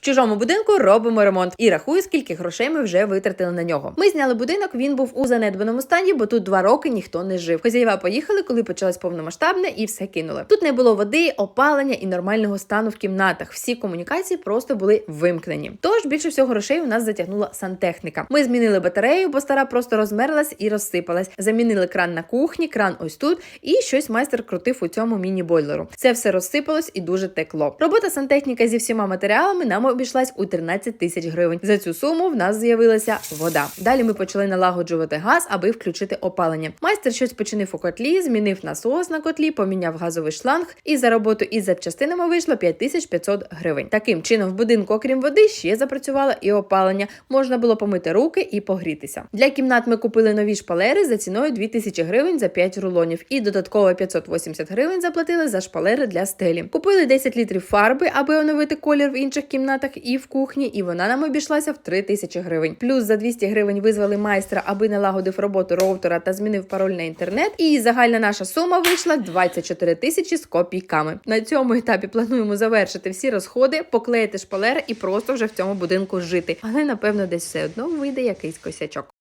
В чужому будинку робимо ремонт і рахую, скільки грошей ми вже витратили на нього. Ми зняли будинок. Він був у занедбаному стані, бо тут два роки ніхто не жив. Хозяєва поїхали, коли почалось повномасштабне, і все кинули. Тут не було води, опалення і нормального стану в кімнатах. Всі комунікації просто були вимкнені. Тож більше всього грошей у нас затягнула сантехніка. Ми змінили батарею, бо стара просто розмерлась і розсипалась. Замінили кран на кухні, кран ось тут, і щось майстер крутив у цьому міні-бойлеру. Це все розсипалось і дуже текло. Робота сантехніка зі всіма матеріалами нам обійшлась у 13 тисяч гривень. За цю суму в нас з'явилася вода. Далі ми почали налагоджувати газ, аби включити опалення. Майстер щось починив у котлі, змінив насос на котлі, поміняв газовий шланг, і за роботу із запчастинами вийшло 5500 гривень. Таким чином, в будинку, окрім води, ще запрацювало і опалення. Можна було помити руки і погрітися. Для кімнат ми купили нові шпалери за ціною 2000 гривень за 5 рулонів, і додатково 580 гривень заплатили за шпалери для стелі. Купили 10 літрів фарби, аби оновити колір в інших кімнатах і в кухні, і вона нам обійшлася в 3000 гривень. Плюс за 200 гривень визвали майстра, аби налагодив роботу роутера та змінив пароль на інтернет. І загальна наша сума вийшла 24 тисячі з копійками. На цьому етапі плануємо завершити всі розходи, поклеїти шпалери і просто вже в цьому будинку жити. Але напевно десь все одно вийде якийсь косячок.